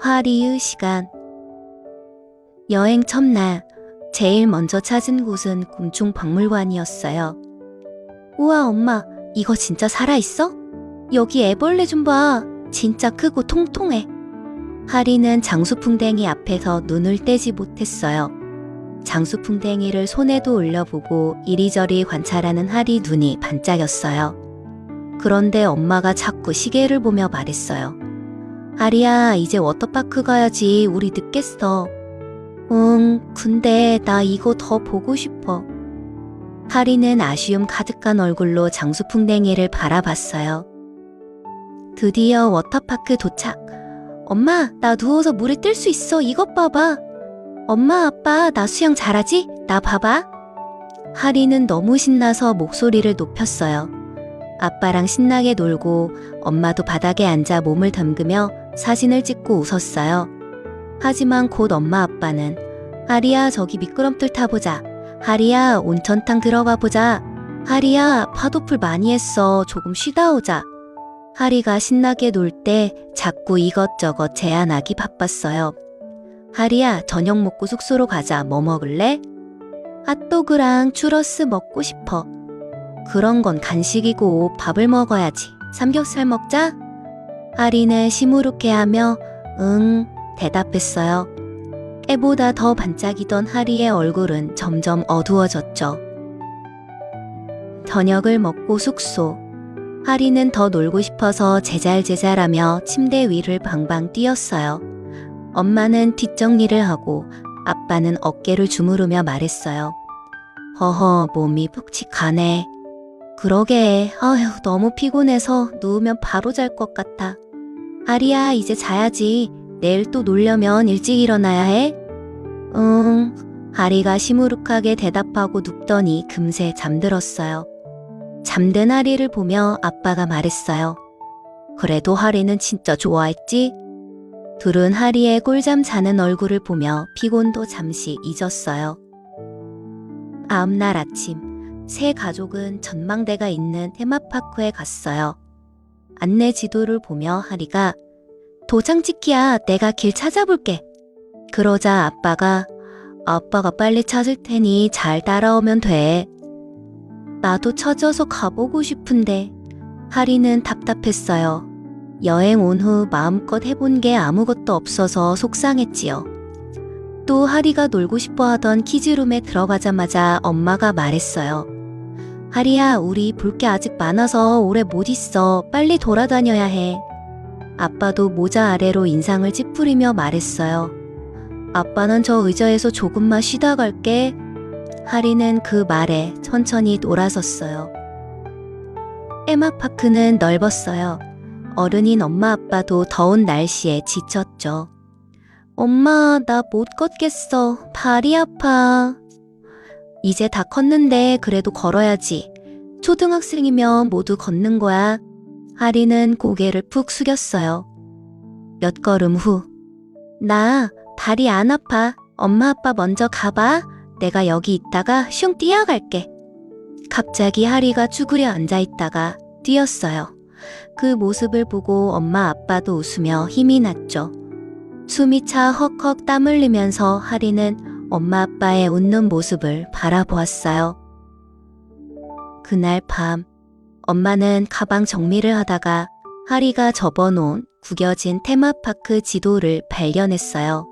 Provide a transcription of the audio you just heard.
화리의 시간. 여행 첫날, 제일 먼저 찾은 곳은 곤충 박물관이었어요. 우와, 엄마, 이거 진짜 살아있어? 여기 애벌레 좀 봐. 진짜 크고 통통해. 하리는 장수풍뎅이 앞에서 눈을 떼지 못했어요. 장수풍뎅이를 손에도 올려보고 이리저리 관찰하는 하리 눈이 반짝였어요. 그런데 엄마가 자꾸 시계를 보며 말했어요. 하리야, 이제 워터파크 가야지. 우리 늦겠어. 응, 근데 나 이거 더 보고 싶어. 하리는 아쉬움 가득한 얼굴로 장수풍뎅이를 바라봤어요. 드디어 워터파크 도착. 엄마, 나 누워서 물에 뜰 수 있어. 이것 봐봐. 엄마, 아빠, 나 수영 잘하지? 나 봐봐. 하리는 너무 신나서 목소리를 높였어요. 아빠랑 신나게 놀고 엄마도 바닥에 앉아 몸을 담그며 사진을 찍고 웃었어요. 하지만 곧 엄마 아빠는 하리야 저기 미끄럼틀 타보자. 하리야 온천탕 들어가 보자. 하리야 파도풀 많이 했어. 조금 쉬다 오자. 하리가 신나게 놀 때 자꾸 이것저것 제안하기 바빴어요. 하리야 저녁 먹고 숙소로 가자. 뭐 먹을래? 핫도그랑 추러스 먹고 싶어. 그런 건 간식이고 밥을 먹어야지. 삼겹살 먹자. 하리는 시무룩해 하며 응 대답했어요. 애보다 더 반짝이던 하리의 얼굴은 점점 어두워졌죠. 저녁을 먹고 숙소. 하리는 더 놀고 싶어서 제잘제잘하며 침대 위를 방방 뛰었어요. 엄마는 뒷정리를 하고 아빠는 어깨를 주무르며 말했어요. 허허, 몸이 푹직하네. 그러게, 아휴, 너무 피곤해서 누우면 바로 잘 것 같아. 아리야, 이제 자야지. 내일 또 놀려면 일찍 일어나야 해. 응. 아리가 시무룩하게 대답하고 눕더니 금세 잠들었어요. 잠든 하리를 보며 아빠가 말했어요. 그래도 하리는 진짜 좋아했지? 둘은 하리의 꿀잠 자는 얼굴을 보며 피곤도 잠시 잊었어요. 다음날 아침, 세 가족은 전망대가 있는 테마파크에 갔어요. 안내 지도를 보며 하리가 도장 찍기야 내가 길 찾아볼게. 그러자 아빠가 아빠가 빨리 찾을 테니 잘 따라오면 돼. 나도 찾아서 가보고 싶은데 하리는 답답했어요. 여행 온 후 마음껏 해본 게 아무것도 없어서 속상했지요. 또 하리가 놀고 싶어 하던 키즈룸에 들어가자마자 엄마가 말했어요. 하리야, 우리 볼 게 아직 많아서 오래 못 있어. 빨리 돌아다녀야 해. 아빠도 모자 아래로 인상을 찌푸리며 말했어요. 아빠는 저 의자에서 조금만 쉬다 갈게. 하리는 그 말에 천천히 돌아섰어요. 테마파크는 넓었어요. 어른인 엄마 아빠도 더운 날씨에 지쳤죠. 엄마, 나 못 걷겠어. 발이 아파. 이제 다 컸는데 그래도 걸어야지. 초등학생이면 모두 걷는 거야. 하리는 고개를 푹 숙였어요. 몇 걸음 후. 나 발이 안 아파. 엄마 아빠 먼저 가봐. 내가 여기 있다가 슝 뛰어갈게. 갑자기 하리가 쭈그려 앉아 있다가 뛰었어요. 그 모습을 보고 엄마 아빠도 웃으며 힘이 났죠. 숨이 차 헉헉 땀 흘리면서 하리는 엄마 아빠의 웃는 모습을 바라보았어요. 그날 밤, 엄마는 가방 정리를 하다가 하리가 접어놓은 구겨진 테마파크 지도를 발견했어요.